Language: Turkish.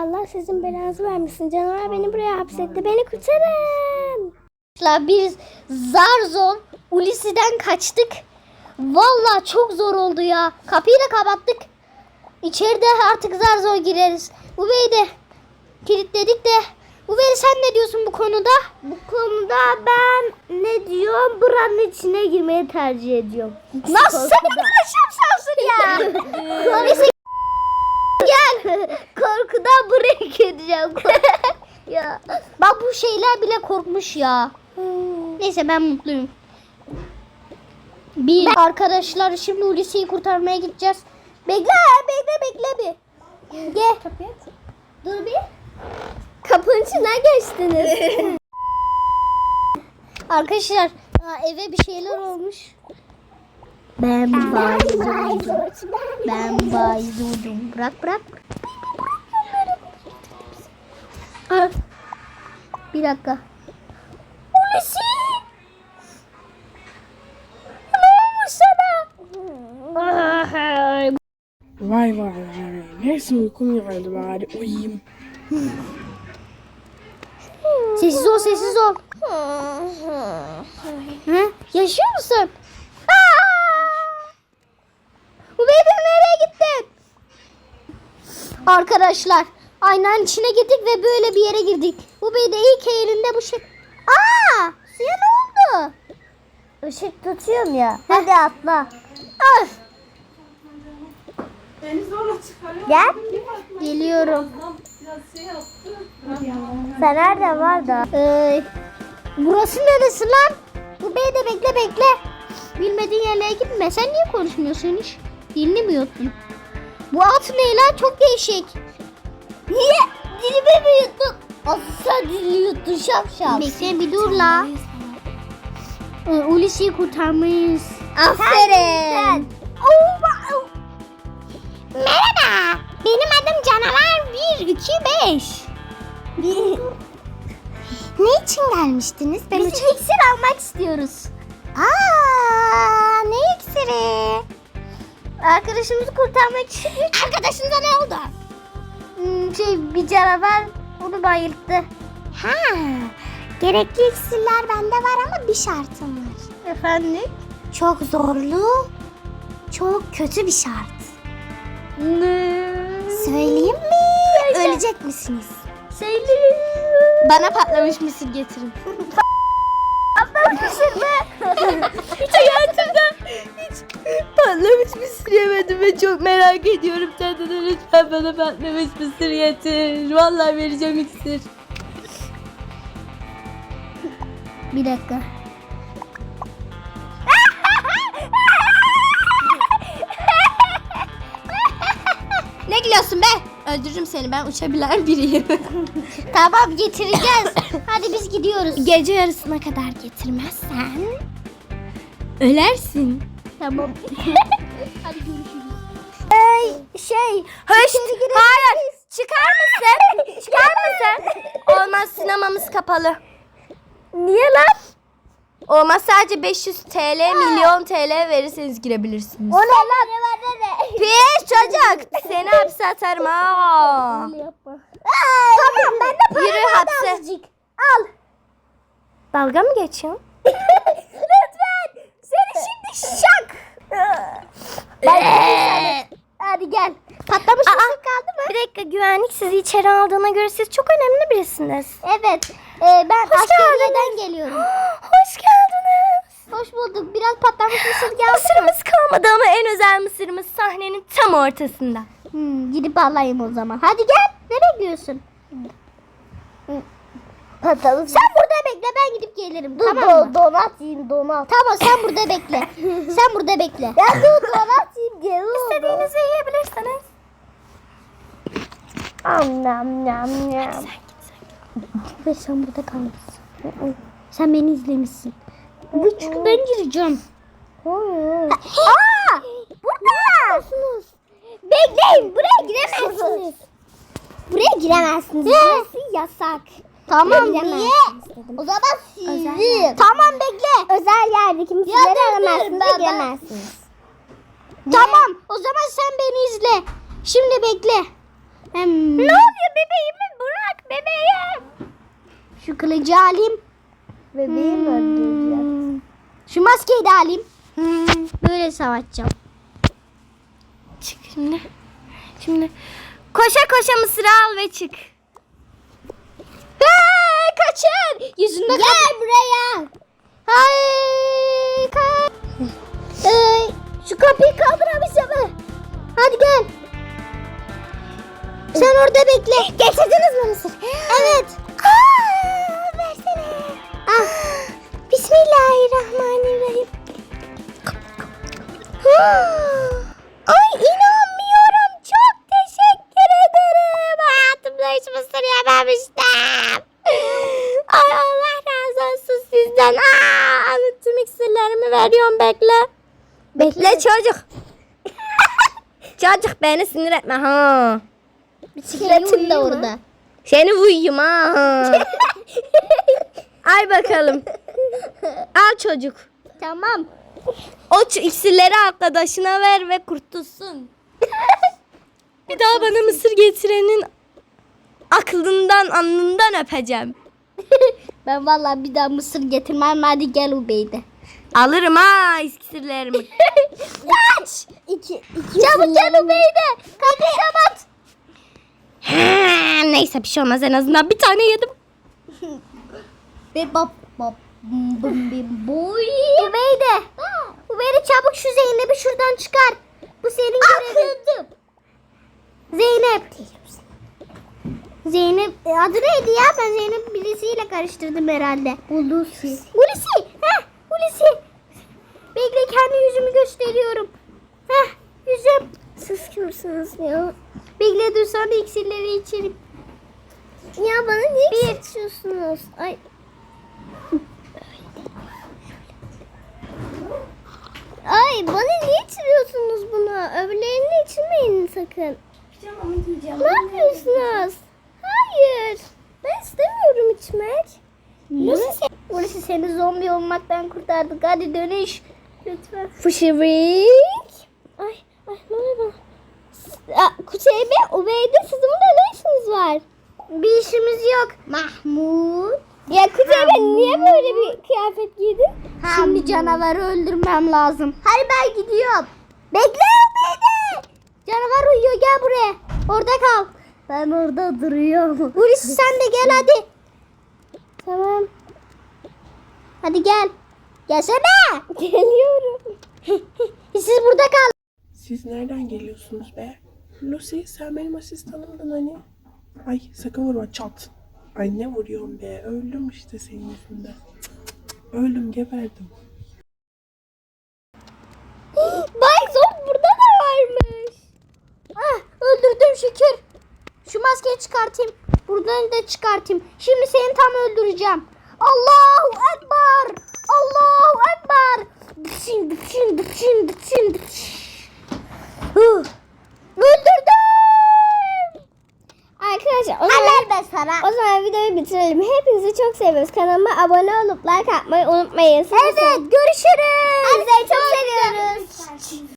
Allah sizin belanızı vermesin. Canavar beni buraya hapsetti. Beni kurtarın. Biz zar zor Ulisi'den kaçtık. Vallahi çok zor oldu ya. Kapıyı da kapattık. İçeride artık zar zor gireriz. Ubeyi de kilitledik de. Ubey sen ne diyorsun bu konuda? Bu konuda ben ne diyorum? Buranın içine girmeyi tercih ediyorum. Nasıl sen ne kadar şapşalsın ya? Neyse gel. Gideceğim. ya. Bak bu şeyler bile korkmuş ya. Neyse ben mutluyum. Bir arkadaşlar şimdi Hulusi'yi kurtarmaya gideceğiz. Bekle bekle bekle bir. Gel. Dur bir. Kapının içinden geçtiniz. Arkadaşlar aa, eve bir şeyler olmuş. Ben bayıldım. Ben bayıldım. Bırak bırak. Bir dakika. Hulusi. Ne olmuş sana? Vay vay vay. Neyse uykum geldi bari uyuyayım. Sessiz ol sessiz ol. Hı? Yaşıyor musun? Ubeyde nereye gittin? Arkadaşlar aynanın içine girdik ve böyle bir yere girdik. Ubeyde ilk elinde bu şey. Aa! Suya ne oldu? Işık tutuyorum ya. Hadi atla. Ah! Gel. Geliyorum. Fener de var da. Ee, burası neresi lan? Ubeyde bekle bekle. Bilmediğin yerlere gitme. Sen niye konuşmuyorsun hiç? Dilini mi yuttun? Bu at ne lan? Çok değişik. Niye? Dilimi mi yuttun? Asıl dilini yuttun şapşal. Bekle bir dur la. Ee, Ulisi'yi kurtarmayız. Aferin. Merhaba. Benim adım Canavar 125. ne için gelmiştiniz? Ben Biz iksir almak istiyoruz. Aa, ne iksiri? Arkadaşımızı kurtarmak için. Arkadaşınıza ne oldu? Hmm, şey bir canavar onu bayılttı. Ha, gerekli iksirler bende var ama bir şartım var. Efendim? Çok zorlu, çok kötü bir şart. Ne? Söyleyeyim mi? Ölecek misiniz? Söyle. Bana patlamış mısır getirin. Patlamışsın be. hiç hayatımda patlamış mısır yemedim ve çok merak ediyorum. Tadını lütfen bana patlamış mısır getir. Vallahi vereceğim iksir. Bir dakika. Ne gülüyorsun be? Öldürürüm seni ben uçabilen biriyim. Tamam getireceğiz. Hadi biz gidiyoruz. Gece yarısına kadar getirmezsen ölersin. Tamam. Hadi görüşürüz. Şey, Höş, hayır. Çıkar mısın? Çıkar mısın? Olmaz sinemamız kapalı. Niye lan? Olmaz sadece 500 TL, milyon TL verirseniz girebilirsiniz. O ne lan? Pis çocuk. Seni hapse atarım ha. Tamam ben de para Yürü hapse. azıcık. Al. Dalga mı geçiyorsun? Lütfen. Seni şimdi şak. Hadi gel. Patlamış Aa, mısır kaldı mı? Bir dakika güvenlik sizi içeri aldığına göre siz çok önemli birisiniz. Evet. e, ben Hoş askeriyeden geliyorum. Hoş geldiniz. Hoş bulduk. Biraz patlamış mısır geldi. Mısırımız kalmadı ama en özel mısırımız sahnenin tam ortasında. Hmm, gidip alayım o zaman. Hadi gel. Ne bekliyorsun? Patalım. Sen burada bekle ben gidip gelirim. tamam mı? donat yiyin donat. Tamam sen burada bekle. sen burada bekle. Ya dur donat yiyin geliyorum. İstediğinizi yiyebilirsiniz. Am nam nam nam. Ve sen burada kalmışsın. Sen beni izlemişsin. Çünkü ben gireceğim. Aa! Burada. Bekleyin buraya giremezsiniz. Buraya giremezsiniz. Burası yasak. Tamam niye? O zaman sizin. Tamam bekle. Özel yerde kimseleri aramazsınız ve giremezsiniz. Tamam o zaman sen beni izle. Şimdi bekle. Hem... Ne oluyor bebeğimi bırak bebeğim. Şu kılıcı alayım. Öldüreceğim. Hmm. Şu maskeyi de alayım. Böyle savaşacağım. Çık şimdi. Şimdi koşa koşa mısırı al ve çık. Kaçın. Yüzünde Gel buraya. Hay kaç. Ee, şu kapıyı kaldırabilsem mi? Hadi gel. Sen orada bekle. Getirdiniz mi mısır? Evet. Aa, versene. Ah. Bismillahirrahmanirrahim. Ay inanmıyorum. Çok teşekkür ederim. Hayatımda hiç mısır yememiştim. Ay Allah razı olsun sizden. Aa, anlattım iksirlerimi veriyorum bekle. Bekle çocuk. çocuk beni sinir etme ha. Bisikletim de orada. Seni uyuyum ha. Ay bakalım. Al çocuk. Tamam. O iksirleri arkadaşına ver ve kurtulsun. Bir daha bana mısır getirenin aklından alnından öpeceğim. ben vallahi bir daha mısır getirmem. Hadi gel Ubeyde. Alırım ha iksirlerimi. Kaç. İki, iki Çabuk gel Ubeyde. Kapıyı kapat. Neyse bir şey olmaz en azından bir tane yedim. Ve bab bab bum bim boy. Ubeyde. Ubeyde çabuk şu Zeynep'i şuradan çıkar. Bu senin görevin. Zeynep. Zeynep e, adı neydi ya? Ben Zeynep birisiyle karıştırdım herhalde. Hulusi. Hulusi. Gösteriyorum. Heh, yüzüm. Siz kimsiniz ya? Bekle dur sonra iksirleri içelim. Ya bana niye Bir. içiyorsunuz? Ay. Ay bana niye içiriyorsunuz bunu? Öbürlerini içirmeyin sakın. Ne yapıyorsunuz? Hayır. Ben istemiyorum içmek. Burası, burası seni zombi olmaktan kurtardık. Hadi dönüş. Lütfen. Fışırık. Ay, ay? Aa, Kuteybe, Ubeyde sizin burada ne işiniz var? Bir işimiz yok. Mahmut. Ya Kuteybe niye böyle bir kıyafet giydin? Şimdi canavarı öldürmem lazım. Hadi ben gidiyorum. Bekle Ubeyde. Canavar uyuyor gel buraya. Orada kal. Ben orada duruyorum. Hulusi sen de gel hadi. Tamam. Hadi gel. Gelsene. Geliyorum. Siz burada kal. Siz nereden geliyorsunuz be? Lucy sen benim asistanımdın hani. Ay sakın vurma çat. Ay ne vuruyorsun be? Öldüm işte senin yüzünden. Öldüm geberdim. Bak zombi burada da varmış. Ah, öldürdüm şükür. Şu maskeyi çıkartayım. Buradan da çıkartayım. Şimdi seni tam öldüreceğim. Allahu Ekber. Allahu Ekber. Dıçın dıçın dıçın dıçın dıçın. Öldürdüm. Arkadaşlar o zaman, be sana. o zaman videoyu bitirelim. Hepinizi çok seviyoruz. Kanalıma abone olup like atmayı unutmayın. Sizi Evet görüşürüz. Hadi çok seviyoruz.